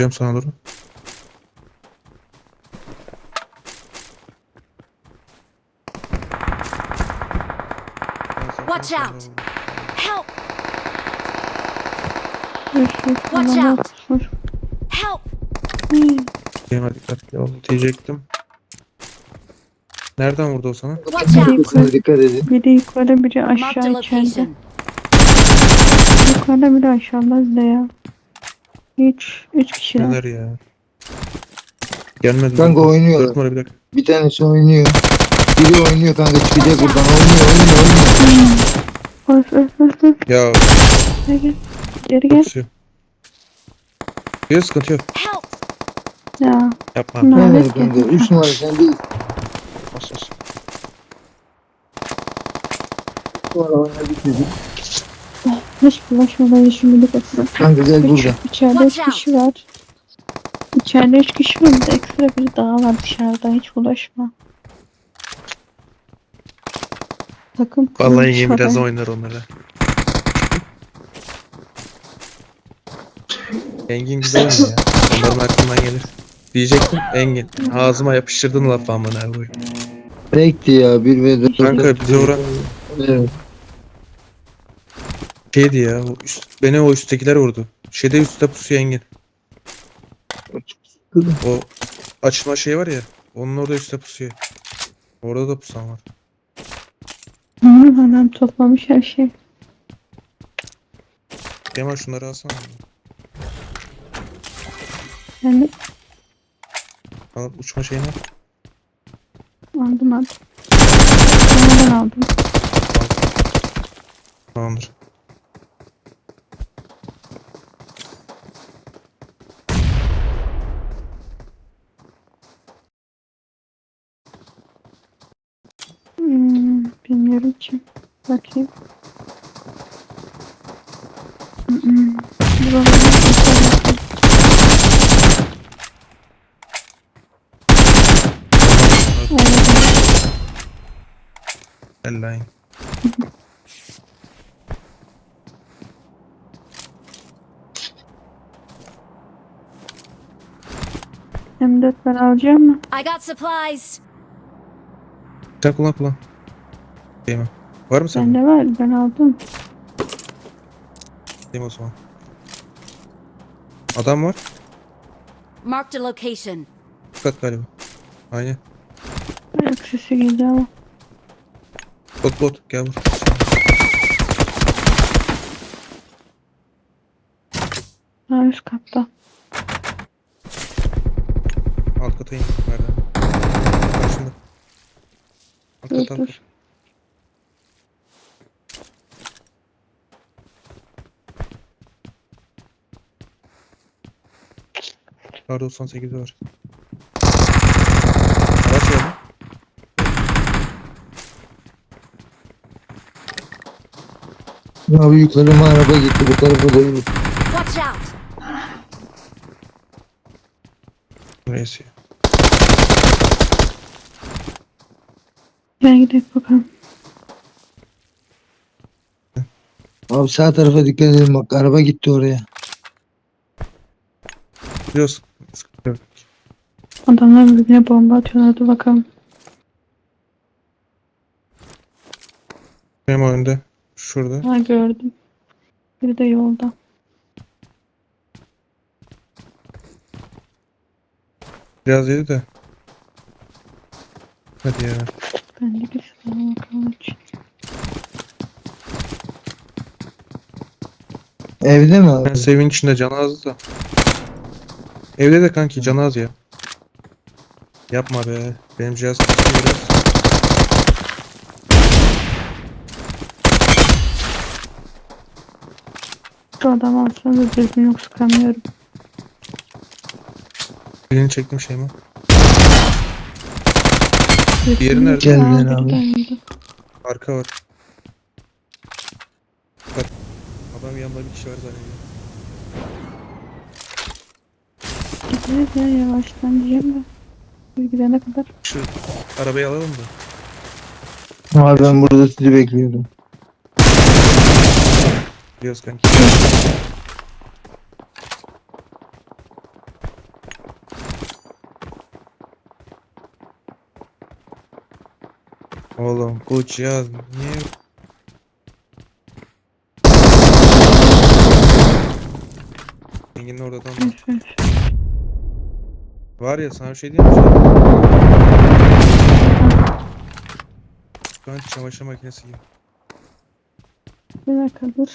Geliyorum sana doğru. Watch out. Help! Watch out. Help! Gelme dikkatli ol diyecektim. Nereden vurdu o sana? Watch out! Arkasına dikkat edin. Biri yukarı biri Marked a aşağı içeride. location. Yukarıda biri aşağıda da ya. Üç. Üç kişiler. Neler ya? Gelmedi. Kanka. Dört numara bir dakika. Bir tanesi oynuyor. Biri oynuyor kanka çıkacak buradan. Oynuyor oynuyor oynuyor. Öf öf öf öf. Ya Gel gel. Geri gel. pusuyor. Bir sıkıntı yok. Ya. Yapma. Ne? Ne Evet, kanka? evet. Üç numara sen değil. Bas bas. Üç numara oynadı çocuk. Hiç bulaşmadan şimdilik atın. Kanka gel burada. içeride üç kişi var. İçeride üç kişi var. Bir de ekstra biri daha var dışarıda. Hiç bulaşma. Takım Vallahi Engin biraz oynar onlara. Engin güzel oynuyor ya. Onların aklından gelir. Diyecektim Engin. Ağzıma yapıştırdın lafı amına koyayım. Rekti ya. Bir ve dört. Kanka bize uğra Evet. Şeydi ya. O üst, beni o üsttekiler vurdu. Şeyde üstte pusuyor Engin. O açılma şey var ya. Onun orada üstte pusuyor. Orada da pusan var. Adam toplamış her şey. Kemal şunları alsana. De Alıp uçma şeyini al. aldım aldım. Sonradan aldım. Tamamdır. Hmm, bilmiyorum ki. Bakayım. Hmm, bir bakalım. Evet. Elleyin. M4 ben alacağım mı? I got supplies. Sen kullan kullan. Var mı sende? Bende var. Ben aldım. Mi o zaman? Adam var. Marked a location. Dikkat galiba. Aynen. Ayak sesi geldi ama. Bot bot gel vur. Ha üst katta. Alt kata in. Nereden? Karşında. Alt Dur kat alt kat. dur. Kar 98 var. Araç geldi. Abi yukarıma araba gitti. Bu tarafa doğru. Watch out! Neyse. Gel gidelim bakalım. Abi sağ tarafa dikkat edin bak. Araba gitti oraya. Biliyorsun. Adamlar birbirine bomba atıyorlar. Dur bakalım. Benim önde. Şurada. Ha gördüm. Biri de yolda. Biraz yedi de. Hadi ya. Ben de bir sana bakalım. Evde mi abi? Ben sevin içinde canı azdı da. Evde de kanki canı az ya. Yapma be. Benim cihaz kasıyor biraz. Şu adam alsana da düzgün yok sıkamıyorum. Elini çektim. Düzgün Diğeri nerede? Gel Aa, ben biri abi. döndü. Arka var. Bak. Adam yanında bir kişi var zannediyor. Gideriz ya yavaştan diyeceğim de. Biz gidene kadar. Şu arabayı alalım da. Abi ben burada sizi bekliyordum. Biliyoruz kanki. Oğlum koç ya niye Var ya sana bir şey diyeyim mi? An çamaşır makinesi gibi. Bir dakika dur.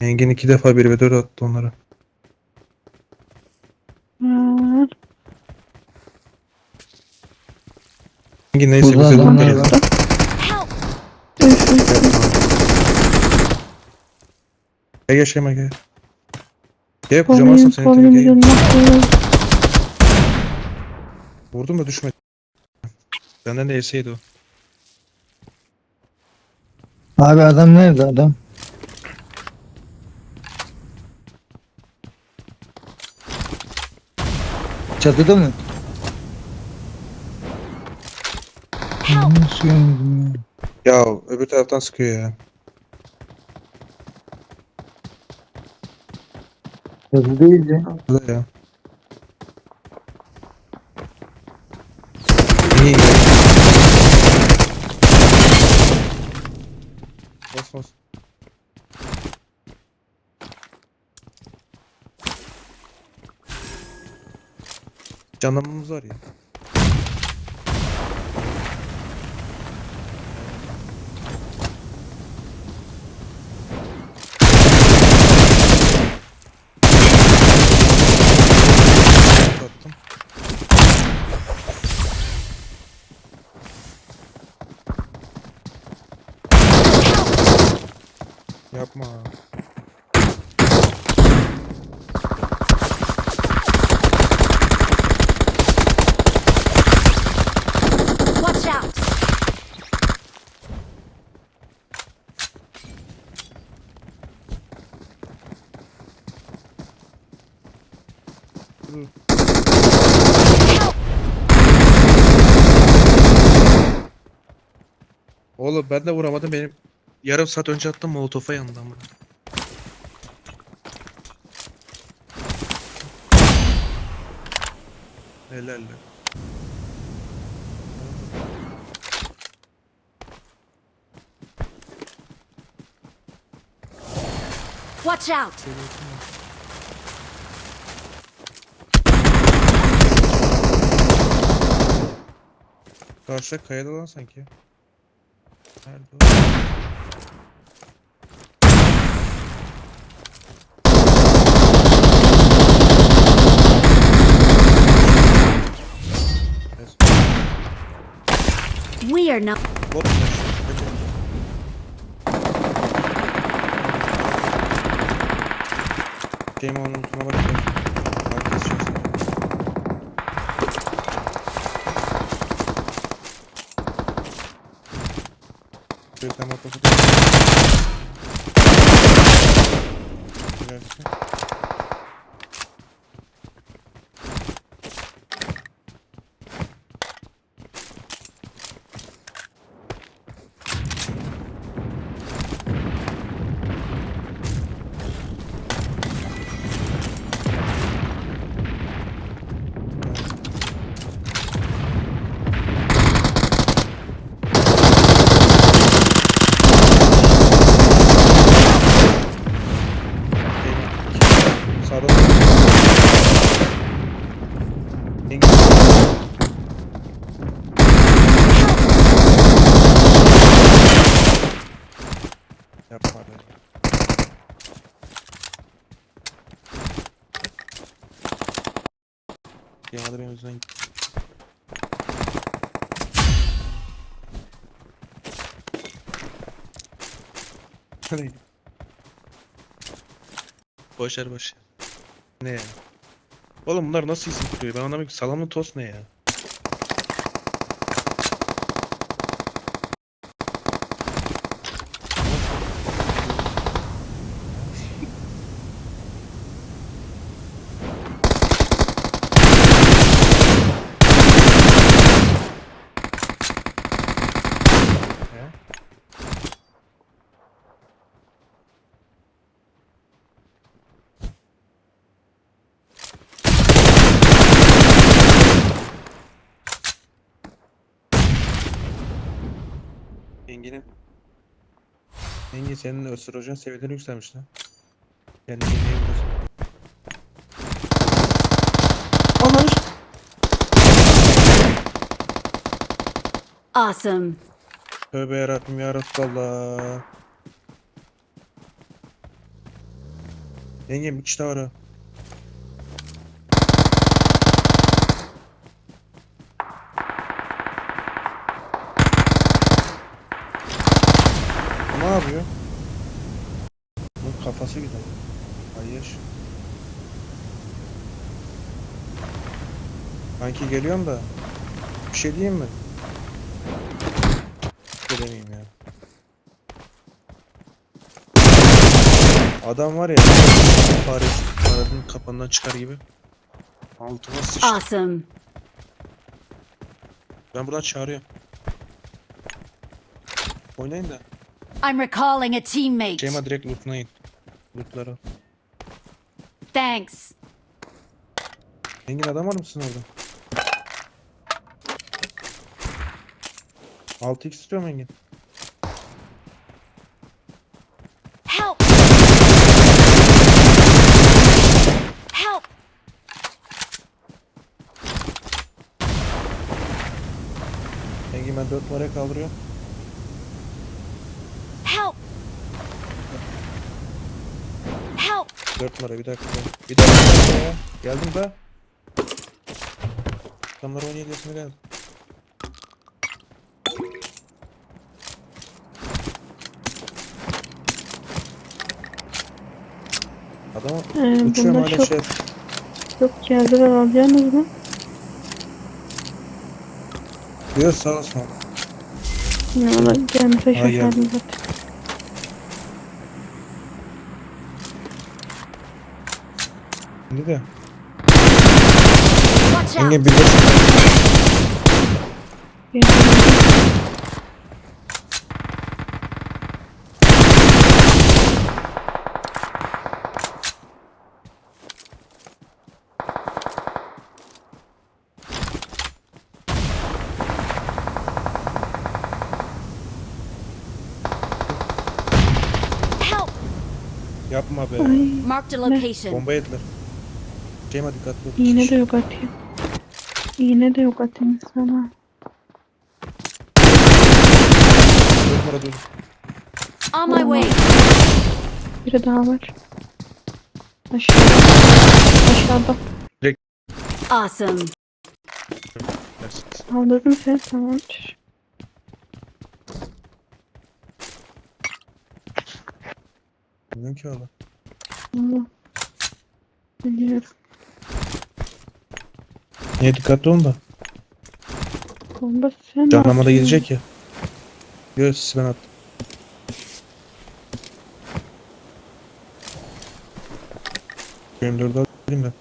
Engin iki defa 1 ve 4 attı onlara. Engin neyse bize dur. üf. Gel gel Şeyma gel. Gel kucağıma seni Kolum tabii gel. Vurdum da düşmedi. Benden de yeseydi o. Abi adam nerede adam? Çatıda mı? Help! Ya öbür taraftan sıkıyor ya. Çatı değil ya. Burada ya. İyi. Bas bas. Canlanmamız var ya. Attım. Yapma. Watch out! Oğlum ben de vuramadım benim yarım saat önce attım molotofa yandı ama. Helal lan. Watch out! Karşıda kayada lan sanki. Nerede o? We are not. Bot. Game on'un tuna bak. Herkes çıksın. Bir tane atlasın. Güzelsin. Sağda Yapma be. Yağdır benim yüzümden gitti. Hadi. Boş ver boş. Ne ya? Oğlum bunlar nasıl tutuyor? Ben anlamıyorum salamlı tost ne? Ya? Engin'in. Engin senin östrojen seviyeleri yükselmiş lan. Kendini. Ananı s- Awesome. Tövbe yarabbim ya Resulallah. Engin bir kişi daha var ha. Kafası güzel. Hayır. Sanki geliyorum da. Bir şey diyeyim mi? Bir demeyeyim ya. Adam var ya fare farenin kapanından çıkar gibi. Altıma sıçtı. Awesome. Ben buradan çağırıyorum. Oynayın da. I'm recalling a teammate. Şeyma direkt lootlayın. Lootları. al. Thanks. Engin adam var mısın orada? 6x istiyorum Engin. Help! Help! Engin ben 4 numaraya kaldırıyorum. Help! Help! 4 numara bir dakika. Bir dakika ya. Geldim de. Adamlar oynayabilirsine geldi. Adamı Ee, uçuyorum bunda hala çok şey. çok geldiler alacaksınız mı? Diyor sağ olsun. Gelmese Ha, geldi. şaşardım zaten. Şimdi de. Engin bir de yapma be. Marked a location. Bomba yediler. Şeyma dikkatli ol. iğne de yok atayım. İğne de yok atayım sana. Dört numara dolu. On my way. Biri daha var. Aşağıda. Aşağıda. Awesome. Dersiniz. Aldırdın sen tamamdır. Bilmiyorum ki valla. Allah. Biliyorum. Niye dikkatli olun da. Bomba sen Canlama da attın. gidecek ya. Yok siz ben attım. Benim dördü alayım ben.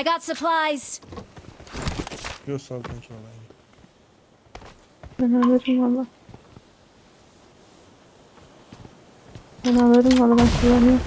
I got supplies. Yok sağ ol kanki valla. Ben alırım valla. Ben alırım valla ben kullanıyorum.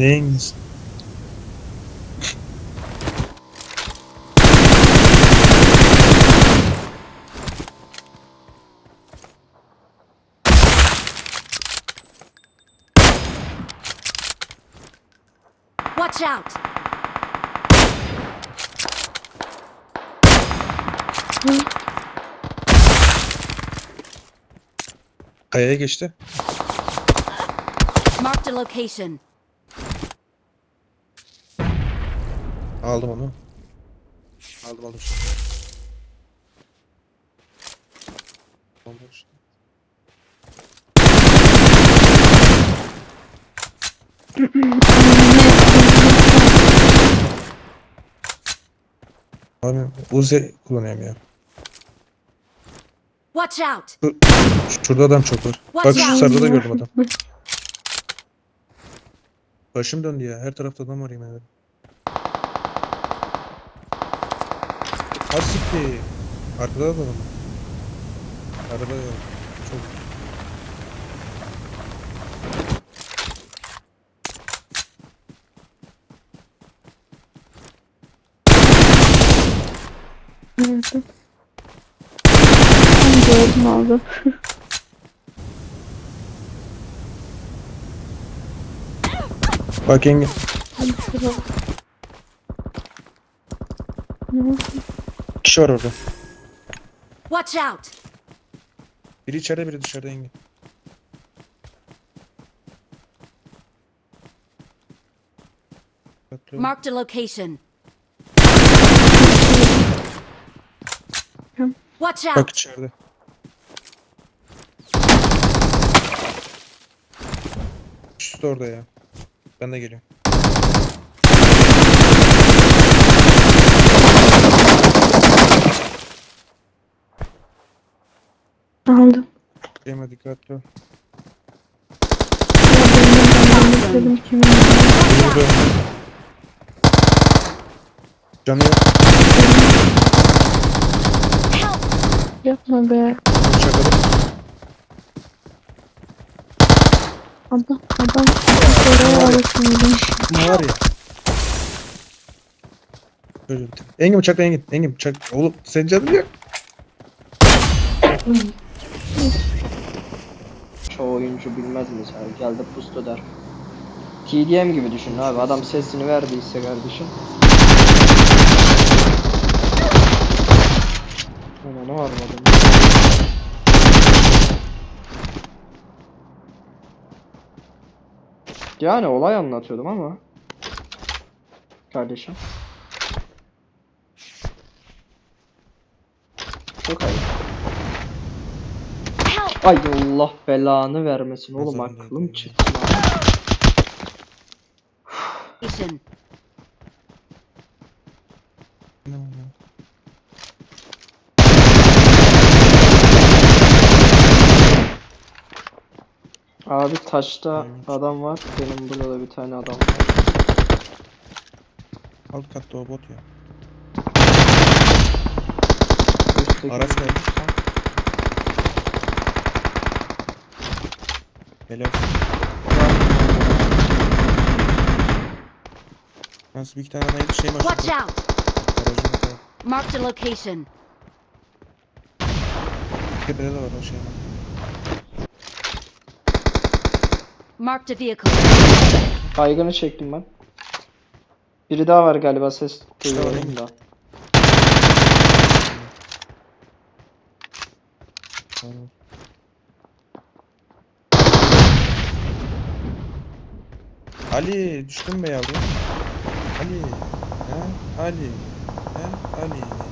İngiliz? Watch out! Kayaya geçti. Marked a location. Aldım onu. Aldım aldım. Bomba işte. Abi Uzi kullanıyorum ya. Watch out! Şurada adam çok var. Bak şu sarıda gördüm adam. Başım döndü ya. Her tarafta adam var yemin ederim. Ha siktir. Arkada da adam var. Arada yok. Çok. Gördüm. Ben gördüm aldım. Bak Engin. Hadi şuraya. Ne oldu? Kişi var orada. Watch out! Biri içeride biri dışarıda Engin. Marked a location. Watch Bak out! içeride. Üstü orada ya. Ben de geliyorum. Aldım. Gelme dikkatli ol. Kimin? Canı yok. Yapma be. Çakalım. Adam adam. Oraya arasın Ne var ya? Şöyle bir- Engin bıçakla Engin. Engin bıçak. Oğlum senin canın yok. Çoğu oyuncu bilmez mesela geldi pustu der. TDM gibi düşün abi adam sesini verdiyse kardeşim. Ana ne var adamın? Yani olay anlatıyordum ama. Kardeşim. Çok ayıp. Ay Allah belanı vermesin oğlum aklım çıktı ya? Abi taşta adam var. Benim burada da bir tane adam var. Alt katta o bot ya. Üstteki Araç bir- Helal. Nasıl bir iki tane neydi şey başladı. Watch out! Garajın. Marked a location. Tepede de var o şey. Marked a vehicle. Baygını çektim ben. Biri daha var galiba ses İşte var, duyuyorum da. Tamam. Ali düştün be yavrum. Ali. Ha? Ali. Ha? Ali.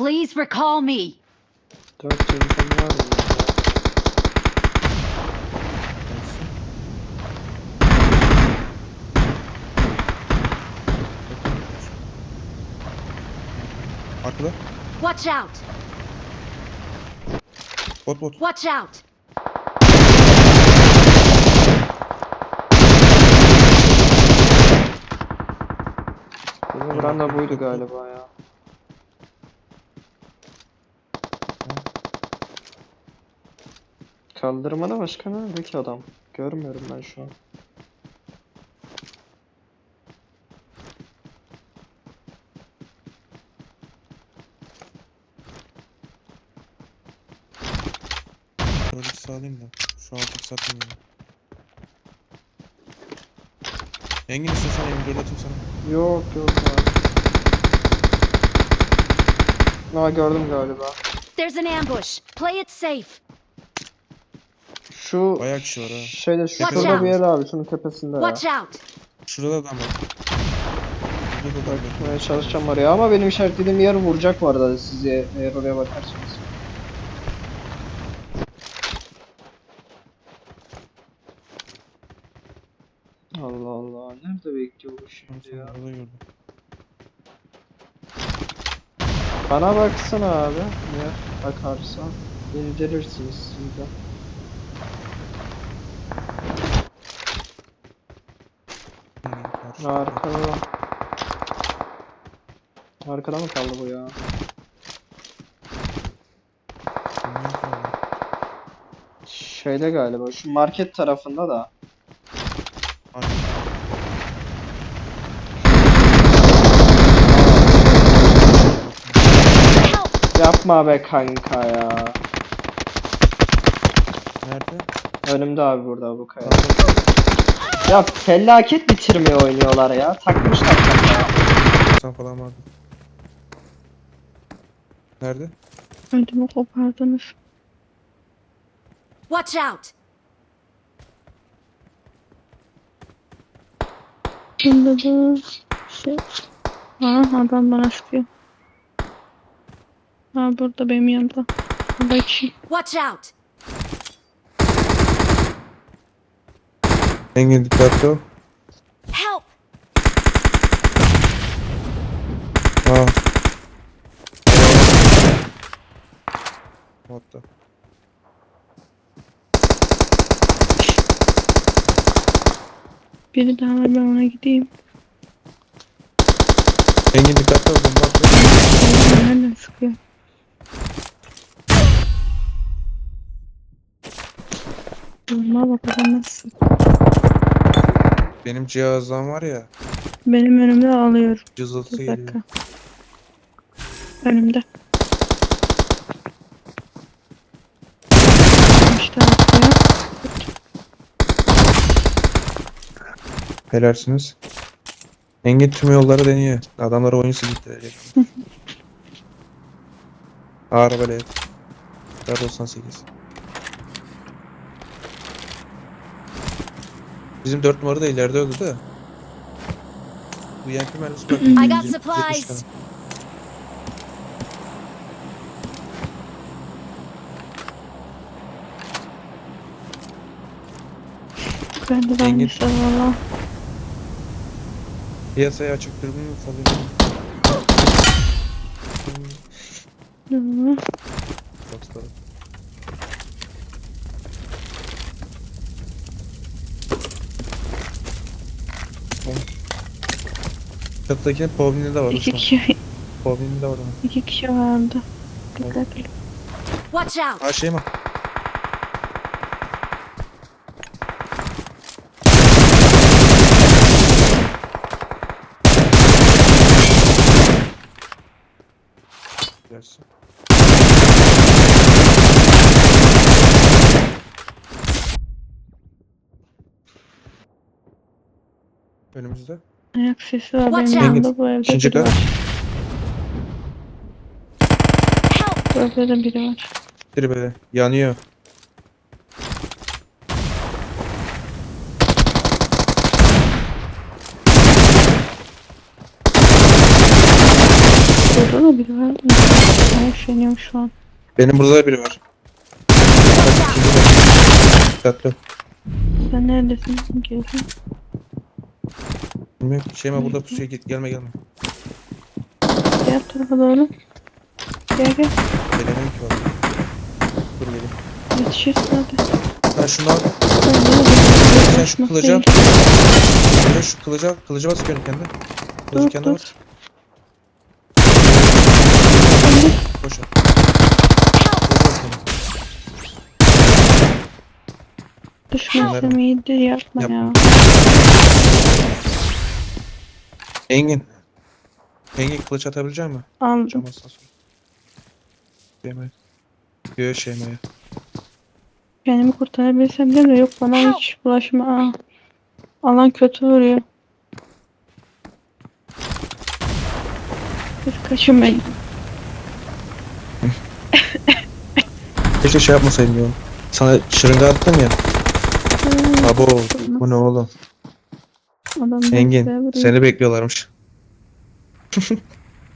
Please recall me. Dört yıldızım var mı? Neyse. Arkada. Watch out! Bot bot. Watch out! Beni vuran da buydu galiba ya. Kaldırmada başka nerede ki adam? Görmüyorum ben şu an. Böyle sağlayayım da. Şu altı satayım ya. Engin istiyorsan M4 atayım sana. Yok yok abi. Aa gördüm galiba. There's an ambush. Play it safe. Şu Bayağı kişi var ha. şeyde şu Watch şurada out. bir yer abi şunun tepesinde ya. Watch out! Şurada da adam var. Burada da adam var. Bakmaya çalışacağım oraya ama benim işaretlediğim yer vuracak bu arada size eğer oraya bakarsanız. Allah Allah nerede bekliyor bu şimdi ya? Orada gördüm. Bana baksana abi. Eğer bakarsan beni delirsiniz siz de. Arkada. Arkada mı kaldı bu ya? Şeyde galiba şu market tarafında da. Yapma be kanka ya. Nerede? Önümde abi burada bu kaya. Ya felaket bitirmeye oynuyorlar ya. Takmışlar kafaya. Sen falan vardı. Nerede? Ödümü kopardınız. Watch out! Bunda da şey. Aa adam bana sıkıyor. Ha burada benim yanımda. Burada. Watch out! Engin dikkatli ol. Help! Aa. What the? Biri daha var ben ona gideyim. Engin dikkatli ol. Bomba atıyor. Nereden sıkıyor? Durma bak adam nasıl. Benim cihazdan var ya. Benim önümde ağlıyor. Cızıltı geliyor. Önümde. İşte atlıyor. Helalsiniz. Engin tüm yolları deniyor. Adamlar oyunu sildirecek. Arabayla yat. 498. Bizim 4 numara da ileride öldü de. Bu yankı mermisi bak. I got 170 supplies. Ben de varmışlar valla. Piyasaya açık dürbün mü salıyor? Hı. Boxları. Çatıdakinin Povlin'i de var. İki kişi, Povlin'i de var onun. iki kişi vardı. Dikkatli. Watch out! Ha şey mi? Gelsin. Önümüzde. Ayak sesi var Watch benim yanımda bu evde İkinci biri kat. var. Bu evde de biri var. Biri böyle yanıyor. Burada da biri var. Ben üşeniyorum şu an. Benim burada da biri var. Dikkatli ol. Sen neredesin? Gelin. Bilmiyorum Şeyma burada pusuya git gelme gelme. Diğer tarafa doğru. Gel gel. Gelemem ki valla. Dur geleyim. Yetişirsin hadi. Ben şunu al. Ben de Sen şu kılıcı al. Şöyle şu kılıcı al. Kılıcı bas kendi kendine. Kılıcı Dur, kendine dur. bas. Koş al. Koş al kendine. Düşmesem iyidir yapma Yapma. ya. Engin. Engin kılıç atabilecek misin? Aldım. Şeyma'ya. Göğe Şeyma'ya. Kendimi kurtarabilsem de yok bana hiç bulaşma. Aa. Alan kötü vuruyor. Siz kaçın beni. Keşke şey yapmasaydım ya. Sana şırınga attım ya. Abo bu ne oğlum? Adam Engin seni bekliyorlarmış.